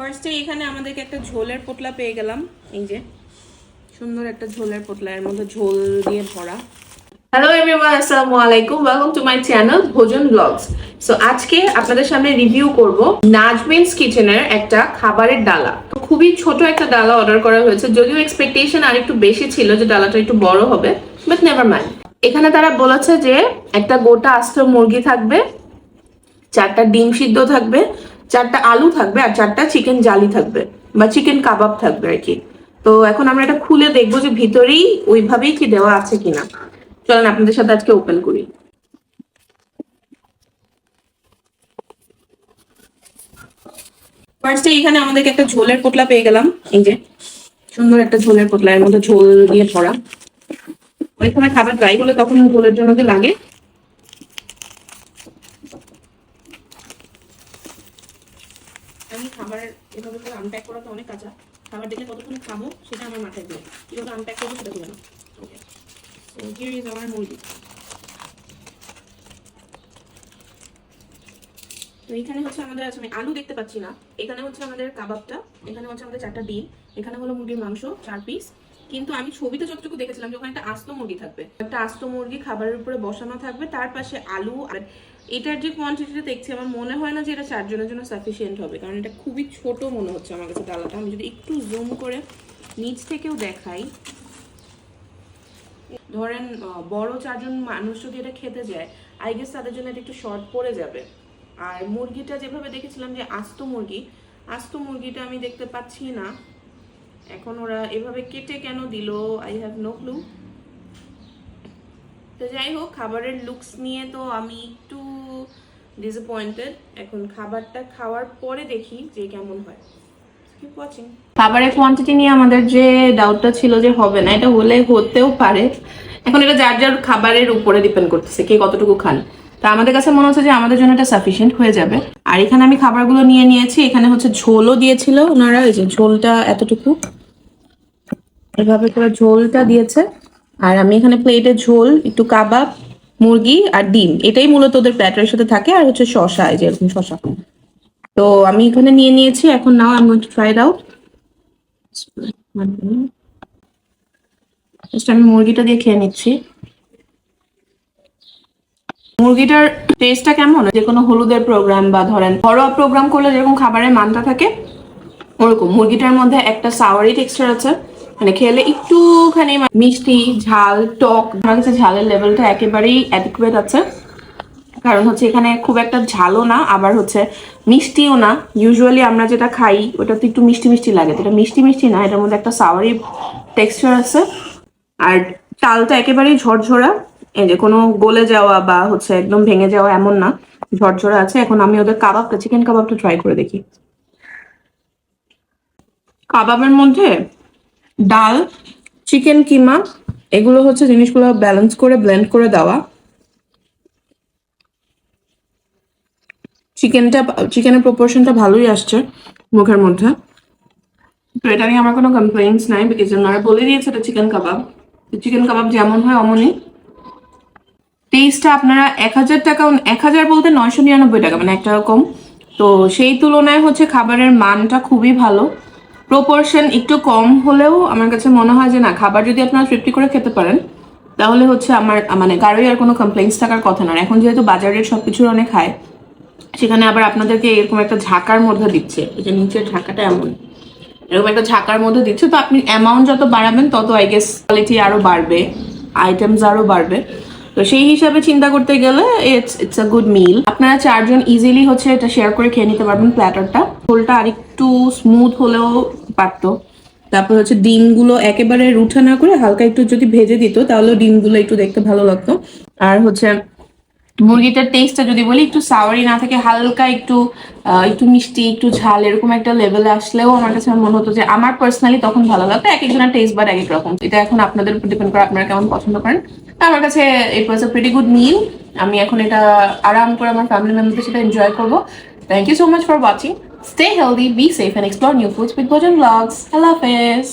ফার্স্টে এখানে আমাদেরকে একটা ঝোলের পোটলা পেয়ে গেলাম। এই যে, সুন্দর একটা ঝোলের পোটলা, এর মধ্যে ঝোল দিয়ে ভরা। হ্যালো এভরিওয়ান আসসালামু আলাইকুম। Welcome to my channel Bhojan blogs so আজকে আপনাদের সামনে রিভিউ করব নাজমিনস কিচেনের একটা খাবারের ডালা। খুবই ছোট একটা ডালা অর্ডার করা হয়েছে। যদিও এক্সপেকটেশন আর একটু বেশি ছিল যে ডালাটা একটু বড় হবে বাট নেভার মাইন্ড এখানে তারা বলেছে যে একটা গোটা আস্ত মুরগি থাকবে, চারটা ডিম সিদ্ধ থাকবে চারটা আলু থাকবে আর চারটা চিকেন জালি থাকবে বা চিকেন কাবাব থাকবে আর কি। তো এখন আমরা এটা খুলে দেখব যে ভিতরেই ওইভাবেই কি দেওয়া আছে কিনা। চলেন আপনাদের সাথে আজকে ওপেন করি। ফার্স্টে এখানে আমাদেরকে একটা ঝোলের পোটলা পেয়ে গেলাম। এই যে, সুন্দর একটা ঝোলের পোটলা, এর মধ্যে ঝোল দিয়ে ভরা। অনেক সময় খাবার ড্রাই হলে তখন ঝোলের জন্য লাগে আমি খাবার এভাবে করে আনপ্যাক করা তো অনেক কাঁচা। খাবার দেখলে কতক্ষণ খাব সেটা আমার মাথায় দেবে কীভাবে আনপ্যাক করব সেটা দেবে না ওকে is আমার মুরগি। তো এখানে হচ্ছে আমাদের আছে, আমি আলু দেখতে পাচ্ছি না। এখানে হচ্ছে আমাদের কাবাবটা, এখানে হচ্ছে আমাদের চারটা ডিম, এখানে হলো মুরগির মাংস, চার পিস কিন্তু আমি ছবিতে যতটুকু দেখেছিলাম যে ওখানে একটা আস্ত মুরগি থাকবে। একটা আস্ত মুরগি খাবারের উপরে বসানো থাকবে, তার পাশে আলু আর এটার যে কোয়ান্টিটিটা দেখছি, আমার মনে হয় না যে এটা চারজনের জন্য সাফিসিয়েন্ট হবে, কারণ এটা খুবই ছোট মনে হচ্ছে আমার কাছে ডালাটা। আমি যদি একটু জুম করে নিচ থেকেও দেখাই। ধরেন বড় চারজন মানুষ যদি এটা খেতে যায় আই গেস তাদের জন্য এটা একটু শর্ট পড়ে যাবে। আর মুরগিটা যেভাবে দেখেছিলাম যে আস্ত মুরগি, আস্ত মুরগিটা আমি দেখতে পাচ্ছি না। এখন ওরা এভাবে কেটে কেন দিল? আই হ্যাভ নো ক্লু তো যাই হোক, খাবারের লুকস নিয়ে তো আমি একটু ডিসঅ্যাপয়েন্টেড এখন খাবারটা খাওয়ার পরে দেখি যে কেমন হয়। খাবারের কোয়ান্টিটি নিয়ে আমাদের যে ডাউটটা ছিল যে হবে না, এটা হলে হতেও পারে। এখন এটা যার যার খাবারের উপরে ডিপেন্ড করতেছে, কে কতটুকু খান। তা আমাদের কাছে মনে হচ্ছে যে আমাদের জন্য এটা সাফিসিয়েন্ট হয়ে যাবে। আর এখানে আমি খাবারগুলো নিয়ে নিয়েছি, এখানে হচ্ছে ঝোলও দিয়েছিল ওনারা, এই যে ঝোলটা এতটুকু। এভাবে করে ঝোলটা দিয়েছে। আর আমি এখানে প্লেটে ঝোল, একটু কাবাব, মুরগি আর ডিম। এটাই মূলত ওদের প্ল্যাটারের সাথে থাকে আর হচ্ছে শশা এই যে এরকম শশা তো আমি এখানে নিয়ে নিয়েছি। এখন নাও আমি ইট আউট আমি মুরগিটা দিয়ে খেয়ে নিচ্ছি। মুরগিটার টেস্টটা কেমন? যে কোনো হলুদের প্রোগ্রাম বা ধরেন ঘরোয়া প্রোগ্রাম করলে যেরকম খাবারের মানটা থাকে, ওরকম। মুরগিটার মধ্যে একটা সাওয়ারি টেক্সচার আছে। মানে খেলে একটুখানি মিষ্টি, ঝাল, টক, আমার ঝালের লেভেলটা একেবারেই অ্যাডিকুয়েট আছে। কারণ হচ্ছে এখানে খুব একটা ঝালও না, আবার হচ্ছে মিষ্টিও না। ইউজুয়ালি আমরা যেটা খাই ওটা তো একটু মিষ্টি মিষ্টি লাগে। এটা মিষ্টি মিষ্টি না, এটার মধ্যে একটা সাওয়ারি টেক্সচার আছে। আর চালটা একেবারেই ঝরঝরা। এই যে কোনো গলে যাওয়া বা হচ্ছে একদম ভেঙে যাওয়া এমন না, ঝরঝরা আছে। এখন আমি ওদের কাবাবটা চিকেন কাবাবটা ট্রাই করে দেখি। কাবাবের মধ্যে ডাল, চিকেন কিমা, এগুলো হচ্ছে জিনিসগুলো ব্যালেন্স করে ব্লেন্ড করে দেওয়া। চিকেনটা, চিকেনের প্রপোর্শনটা ভালোই আসছে মুখের মধ্যে। তো এটা নিয়ে আমার কোনো কমপ্লেইন্স নাই বিকজ ওনারা বলে দিয়েছে এটা চিকেন কাবাব। চিকেন কাবাব যেমন হয় অমনই টেস্টটা আপনারা এক হাজার টাকা, এক হাজার বলতে নয়শো নিরানব্বই টাকা মানে এক টাকা কম। তো সেই তুলনায় হচ্ছে খাবারের মানটা খুবই ভালো। প্রপোর্শন একটু কম হলেও আমার কাছে মনে হয় যে না, খাবার যদি আপনারা তৃপ্তি করে খেতে পারেন, তাহলে হচ্ছে আমার মানে কারোই আর কোনো কমপ্লেইন্স থাকার কথা না। এখন যেহেতু বাজারের সবকিছুর অনেক হায় সেখানে আবার আপনাদেরকে এরকম একটা ঝাঁকার মধ্যে দিচ্ছে। যে নিচের ঝাঁকাটা এমন। এরকম একটা ঝাঁকার মধ্যে দিচ্ছে। তো আপনি অ্যামাউন্ট যত বাড়াবেন, তত আই গেস কোয়ালিটি আরও বাড়বে আইটেমস আরও বাড়বে। তো সেই হিসাবে চিন্তা করতে গেলে it's it's a good meal আপনারা চারজন ইজিলি হচ্ছে এটা শেয়ার করে খেয়ে নিতে পারবেন প্ল্যাটারটা ঝোলটা আরেকটু স্মুথ হলেও পারতো। তারপর হচ্ছে ডিমগুলো একেবারে রুঠা না করে হালকা একটু যদি ভেজে দিত তাহলে ডিমগুলো একটু দেখতে ভালো লাগতো। আর হচ্ছে মুরগিটার টেস্টটা যদি বলি, একটু সাওয়ারি না থাকে, হালকা একটু একটু মিষ্টি, একটু ঝাল, এরকম একটা লেভেলে আসলেও আমার কাছে মনে হতো যে আমার পার্সোনালি তখন ভালো লাগতো, এক একজনের টেস্ট বাট এক এক রকম। এটা এখন আপনাদের উপর ডিপেন্ড করে আপনারা কেমন পছন্দ করেন। আমার কাছে ইট ওয়াজ এ প্রিটি গুড মিল আমি এখন এটা আরাম করে আমার ফ্যামিলি মেম্বারদের সাথে এনজয় করব। Thank you so much for watching stay healthy be safe and explore new foods with Bhojan blogs আল্লাহ হাফেজ